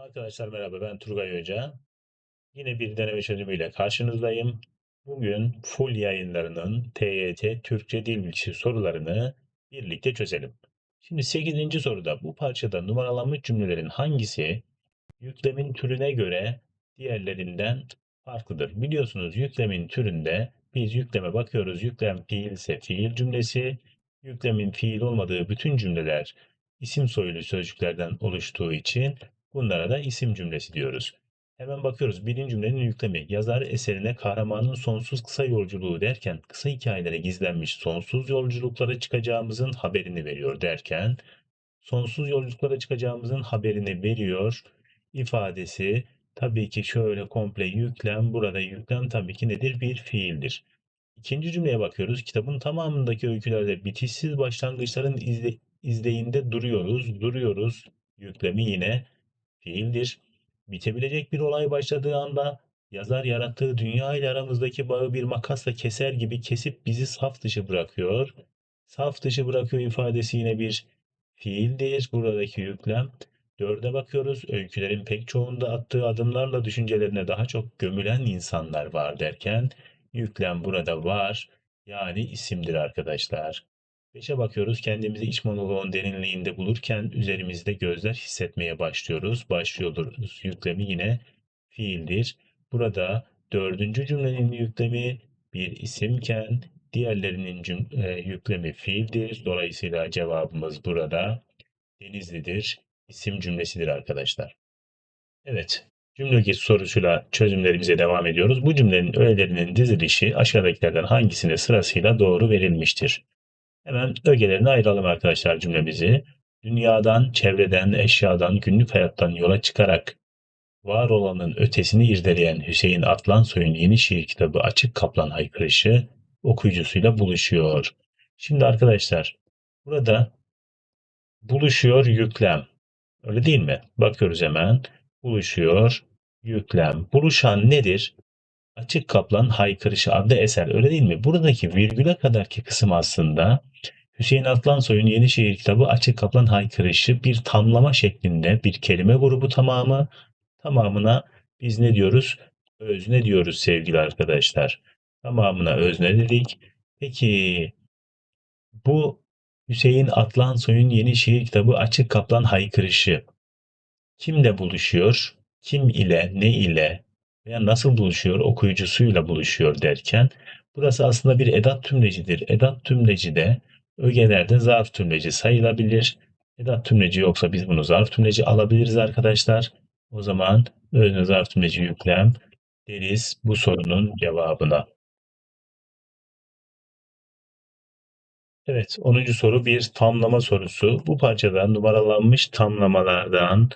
Arkadaşlar merhaba ben Turgay Hoca. Yine bir deneme çözümüyle karşınızdayım. Bugün full yayınlarının TYT Türkçe Dil Bilgisi sorularını birlikte çözelim. Şimdi 8. soruda bu parçada numaralanmış cümlelerin hangisi yüklemin türüne göre diğerlerinden farklıdır? Biliyorsunuz yüklemin türünde biz yükleme bakıyoruz. Yüklem fiil ise fiil cümlesi, yüklemin fiil olmadığı bütün cümleler isim soyulu sözcüklerden oluştuğu için bunlara da isim cümlesi diyoruz. Hemen bakıyoruz birinci cümlenin yüklemi. Yazar eserine kahramanın sonsuz kısa yolculuğu derken kısa hikayelere gizlenmiş sonsuz yolculuklara çıkacağımızın haberini veriyor derken sonsuz yolculuklara çıkacağımızın haberini veriyor ifadesi tabii ki şöyle komple yüklem burada yüklem tabii ki nedir? Bir fiildir. İkinci cümleye bakıyoruz. Kitabın tamamındaki öykülerde bitişsiz başlangıçların izle, izleyinde duruyoruz. Duruyoruz. Yüklemi yine fiildir. Bitebilecek bir olay başladığı anda yazar yarattığı dünya ile aramızdaki bağı bir makasla keser gibi kesip bizi saf dışı bırakıyor. Saf dışı bırakıyor ifadesi yine bir fiildir. Buradaki yüklem. Dörde bakıyoruz. Öykülerin pek çoğunda attığı adımlarla düşüncelerine daha çok gömülen insanlar var derken yüklem burada var. Yani isimdir arkadaşlar. Beşe bakıyoruz. Kendimizi iç monoloğun derinliğinde bulurken üzerimizde gözler hissetmeye başlıyoruz. Başlıyoruz. Yüklemi yine fiildir. Burada dördüncü cümlenin yüklemi bir isimken diğerlerinin cüm e, yüklemi fiildir. Dolayısıyla cevabımız burada Denizli'dir. İsim cümlesidir arkadaşlar. Evet. Cümle sorusuyla çözümlerimize devam ediyoruz. Bu cümlenin öğelerinin dizilişi aşağıdakilerden hangisine sırasıyla doğru verilmiştir? Hemen ögelerini ayıralım arkadaşlar cümlemizi. Dünyadan, çevreden, eşyadan, günlük hayattan yola çıkarak var olanın ötesini irdeleyen Hüseyin Atlansoy'un yeni şiir kitabı Açık Kaplan Haykırışı okuyucusuyla buluşuyor. Şimdi arkadaşlar burada buluşuyor yüklem. Öyle değil mi? Bakıyoruz hemen. Buluşuyor yüklem. Buluşan nedir? Açık Kaplan Haykırışı adlı eser öyle değil mi? Buradaki virgüle kadarki kısım aslında Hüseyin Atlansoy'un yeni şiir kitabı Açık Kaplan Haykırışı bir tamlama şeklinde bir kelime grubu tamamı tamamına biz ne diyoruz? Özne diyoruz sevgili arkadaşlar. Tamamına özne dedik. Peki bu Hüseyin Atlansoy'un yeni şiir kitabı Açık Kaplan Haykırışı kimle buluşuyor? Kim ile, ne ile veya nasıl buluşuyor? Okuyucusuyla buluşuyor derken burası aslında bir edat tümlecidir. Edat tümleci de ögelerde zarf tümleci sayılabilir. Edat tümleci yoksa biz bunu zarf tümleci alabiliriz arkadaşlar. O zaman özne zarf tümleci yüklem deriz bu sorunun cevabına. Evet, 10. soru bir tamlama sorusu. Bu parçada numaralanmış tamlamalardan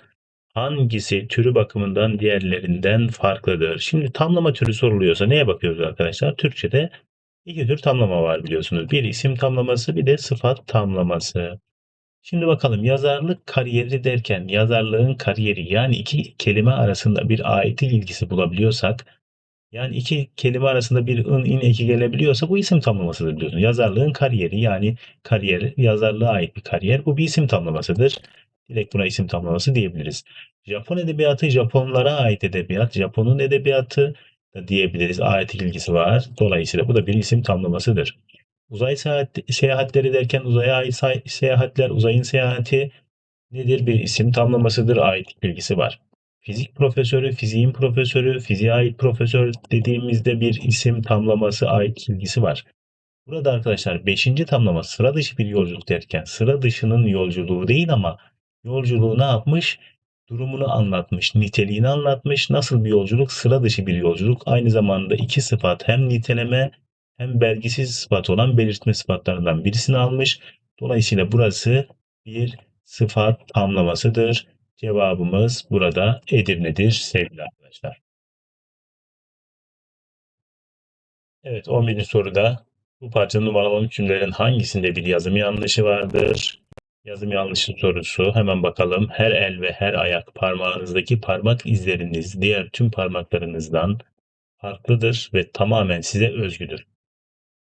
hangisi türü bakımından diğerlerinden farklıdır? Şimdi tamlama türü soruluyorsa neye bakıyoruz arkadaşlar? Türkçe'de iki tür tamlama var biliyorsunuz. Bir isim tamlaması bir de sıfat tamlaması. Şimdi bakalım yazarlık kariyeri derken yazarlığın kariyeri yani iki kelime arasında bir aitlik ilgisi bulabiliyorsak yani iki kelime arasında bir ın in eki gelebiliyorsa bu isim tamlamasıdır biliyorsunuz. Yazarlığın kariyeri yani kariyer yazarlığa ait bir kariyer bu bir isim tamlamasıdır. Direkt buna isim tamlaması diyebiliriz. Japon edebiyatı Japonlara ait edebiyat. Japon'un edebiyatı da diyebiliriz. Ait ilgisi var. Dolayısıyla bu da bir isim tamlamasıdır. Uzay seyahat, seyahatleri derken uzaya ait seyahatler, uzayın seyahati nedir? Bir isim tamlamasıdır. Ait bilgisi var. Fizik profesörü, fiziğin profesörü, fiziğe ait profesör dediğimizde bir isim tamlaması ait ilgisi var. Burada arkadaşlar 5. tamlama sıra dışı bir yolculuk derken sıra dışının yolculuğu değil ama yolculuğu ne yapmış? Durumunu anlatmış, niteliğini anlatmış. Nasıl bir yolculuk? Sıra dışı bir yolculuk. Aynı zamanda iki sıfat hem niteleme hem belgisiz sıfat olan belirtme sıfatlarından birisini almış. Dolayısıyla burası bir sıfat tamlamasıdır. Cevabımız burada Edirne'dir sevgili arkadaşlar. Evet 11. soruda bu parçanın numaralı cümlelerin hangisinde bir yazım yanlışı vardır? Yazım yanlışı sorusu hemen bakalım. Her el ve her ayak parmağınızdaki parmak izleriniz diğer tüm parmaklarınızdan farklıdır ve tamamen size özgüdür.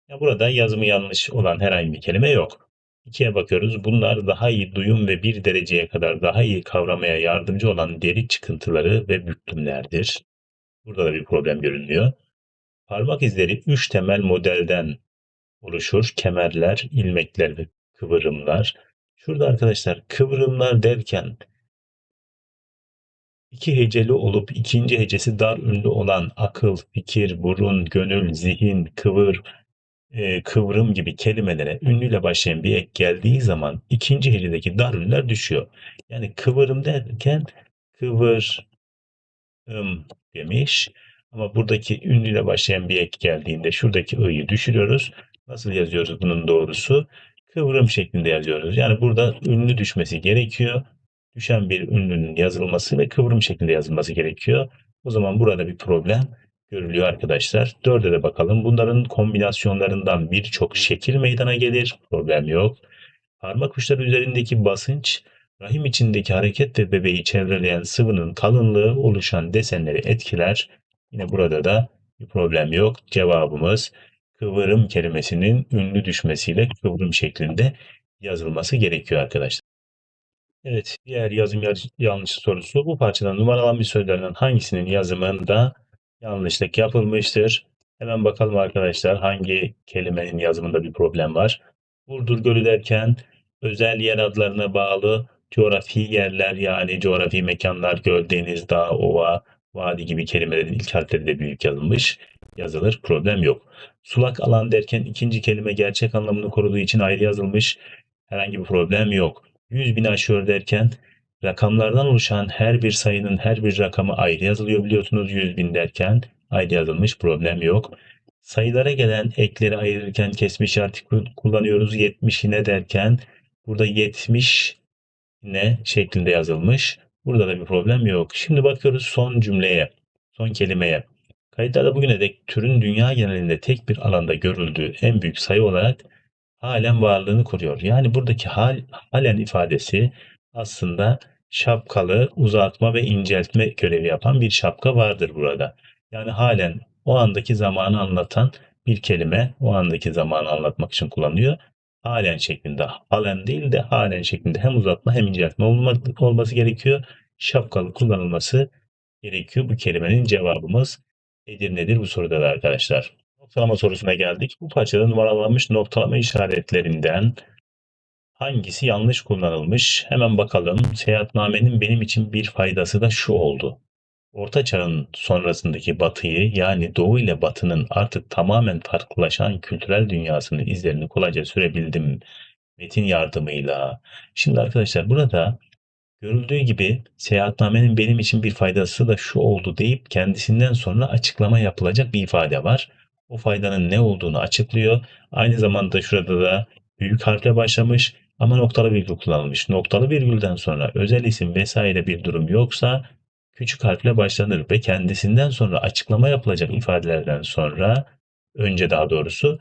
Ya burada yazımı yanlış olan herhangi bir kelime yok. 2'ye bakıyoruz. Bunlar daha iyi duyum ve bir dereceye kadar daha iyi kavramaya yardımcı olan deri çıkıntıları ve büklümlerdir. Burada da bir problem görünmüyor. Parmak izleri 3 temel modelden oluşur. Kemerler, ilmekler ve kıvırımlar. Şurada arkadaşlar kıvırımlar derken iki heceli olup ikinci hecesi dar ünlü olan akıl, fikir, burun, gönül, zihin, kıvır, e, kıvrım gibi kelimelere ünlüyle başlayan bir ek geldiği zaman ikinci hecedeki dar ünlüler düşüyor. Yani kıvırım derken kıvır, demiş. Ama buradaki ünlüyle başlayan bir ek geldiğinde şuradaki ı'yı düşürüyoruz. Nasıl yazıyoruz bunun doğrusu? Kıvrım şeklinde yazıyoruz. Yani burada ünlü düşmesi gerekiyor. Düşen bir ünlünün yazılması ve kıvrım şeklinde yazılması gerekiyor. O zaman burada bir problem görülüyor arkadaşlar. Dörde de bakalım. Bunların kombinasyonlarından birçok şekil meydana gelir. Problem yok. Parmak uçları üzerindeki basınç rahim içindeki hareket ve bebeği çevreleyen sıvının kalınlığı oluşan desenleri etkiler. Yine burada da bir problem yok. Cevabımız kıvırım kelimesinin ünlü düşmesiyle kıvrım şeklinde yazılması gerekiyor arkadaşlar. Evet, diğer yazım yanlışı sorusu bu parçadan numaralanmış sözlerden hangisinin yazımında yanlışlık yapılmıştır? Hemen bakalım arkadaşlar hangi kelimenin yazımında bir problem var. Burdur Gölü derken özel yer adlarına bağlı coğrafi yerler yani coğrafi mekanlar, göl, deniz, dağ, ova, vadi gibi kelimelerin ilk harfleri de büyük yazılmış. Yazılır, problem yok. Sulak alan derken ikinci kelime gerçek anlamını koruduğu için ayrı yazılmış. Herhangi bir problem yok. 100 bin aşıyor derken rakamlardan oluşan her bir sayının her bir rakamı ayrı yazılıyor biliyorsunuz 100 bin derken ayrı yazılmış problem yok. Sayılara gelen ekleri ayırırken kesme işareti kullanıyoruz. 70 ne derken burada 70 ne şeklinde yazılmış. Burada da bir problem yok. Şimdi bakıyoruz son cümleye, son kelimeye. Kayıtlarda bugüne dek türün dünya genelinde tek bir alanda görüldüğü en büyük sayı olarak halen varlığını koruyor. Yani buradaki hal, halen ifadesi aslında şapkalı uzatma ve inceltme görevi yapan bir şapka vardır burada. Yani halen o andaki zamanı anlatan bir kelime o andaki zamanı anlatmak için kullanılıyor. Halen şeklinde, halen değil de halen şeklinde hem uzatma hem inceltme olması gerekiyor. Şapkalı kullanılması gerekiyor. Bu kelimenin cevabımız Edirne'dir bu soruda da arkadaşlar. Noktalama sorusuna geldik. Bu parçada numaralanmış noktalama işaretlerinden hangisi yanlış kullanılmış? Hemen bakalım. Seyahatnamenin benim için bir faydası da şu oldu. Orta Çağ'ın sonrasındaki Batı'yı yani Doğu ile Batı'nın artık tamamen farklılaşan kültürel dünyasının izlerini kolayca sürebildim metin yardımıyla. Şimdi arkadaşlar burada görüldüğü gibi seyahatnamenin benim için bir faydası da şu oldu deyip kendisinden sonra açıklama yapılacak bir ifade var. O faydanın ne olduğunu açıklıyor. Aynı zamanda şurada da büyük harfle başlamış ama noktalı virgül kullanılmış. Noktalı virgülden sonra özel isim vesaire bir durum yoksa küçük harfle başlanır ve kendisinden sonra açıklama yapılacak ifadelerden sonra önce daha doğrusu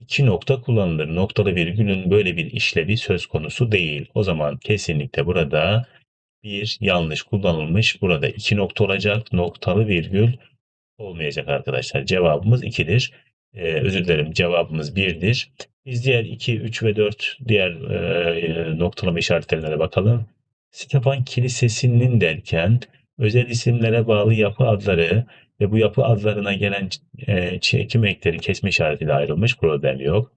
iki nokta kullanılır. Noktalı virgülün böyle bir işlevi söz konusu değil. O zaman kesinlikle burada bir yanlış kullanılmış. Burada iki nokta olacak. Noktalı virgül olmayacak arkadaşlar. Cevabımız 2'dir. Ee, özür dilerim cevabımız 1'dir. Biz diğer 2, 3 ve 4 diğer e, noktalama işaretlerine bakalım. Stefan Kilisesi'nin derken özel isimlere bağlı yapı adları ve bu yapı adlarına gelen e, çekim ekleri kesme işaretiyle ayrılmış problem yok.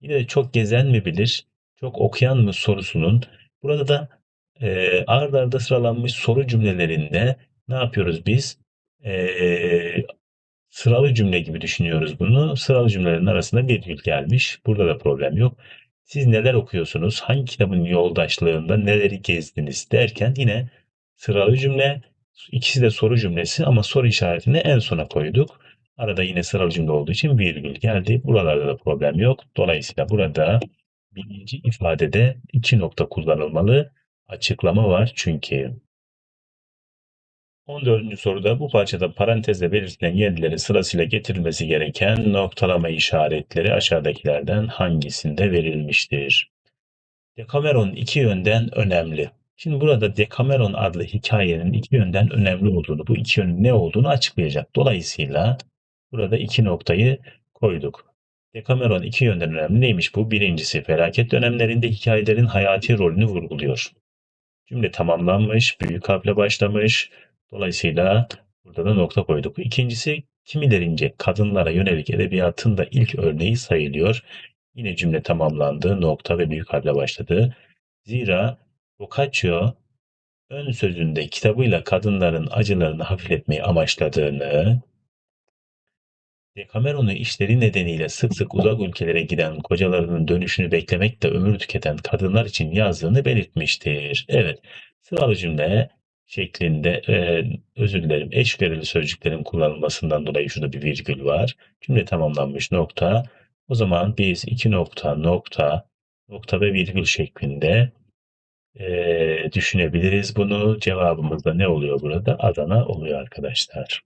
Yine de çok gezen mi bilir, çok okuyan mı sorusunun burada da e, ard arda sıralanmış soru cümlelerinde ne yapıyoruz biz? E, sıralı cümle gibi düşünüyoruz bunu. Sıralı cümlelerin arasında virgül gelmiş. Burada da problem yok. Siz neler okuyorsunuz? Hangi kitabın yoldaşlığında neleri gezdiniz derken yine sıralı cümle ikisi de soru cümlesi ama soru işaretini en sona koyduk. Arada yine sıralı cümle olduğu için virgül geldi. Buralarda da problem yok. Dolayısıyla burada birinci ifadede iki nokta kullanılmalı. Açıklama var çünkü. 14. soruda bu parçada parantezle belirtilen yerleri sırasıyla getirilmesi gereken noktalama işaretleri aşağıdakilerden hangisinde verilmiştir? Decameron iki yönden önemli. Şimdi burada Decameron adlı hikayenin iki yönden önemli olduğunu, bu iki yönün ne olduğunu açıklayacak. Dolayısıyla burada iki noktayı koyduk. Decameron iki yönden önemli. Neymiş bu? Birincisi felaket dönemlerinde hikayelerin hayati rolünü vurguluyor. Cümle tamamlanmış, büyük harfle başlamış. Dolayısıyla burada da nokta koyduk. İkincisi kimilerince kadınlara yönelik edebiyatın da ilk örneği sayılıyor. Yine cümle tamamlandı, nokta ve büyük harfle başladı. Zira Boccaccio ön sözünde kitabıyla kadınların acılarını hafifletmeyi amaçladığını, Decameron'u işleri nedeniyle sık sık uzak ülkelere giden kocalarının dönüşünü beklemekle ömür tüketen kadınlar için yazdığını belirtmiştir. Evet, sıralı cümle şeklinde e, özür dilerim eş verili sözcüklerin kullanılmasından dolayı şurada bir virgül var. Cümle tamamlanmış nokta. O zaman biz iki nokta nokta nokta ve virgül şeklinde e, düşünebiliriz bunu. Cevabımız da ne oluyor burada? Adana oluyor arkadaşlar.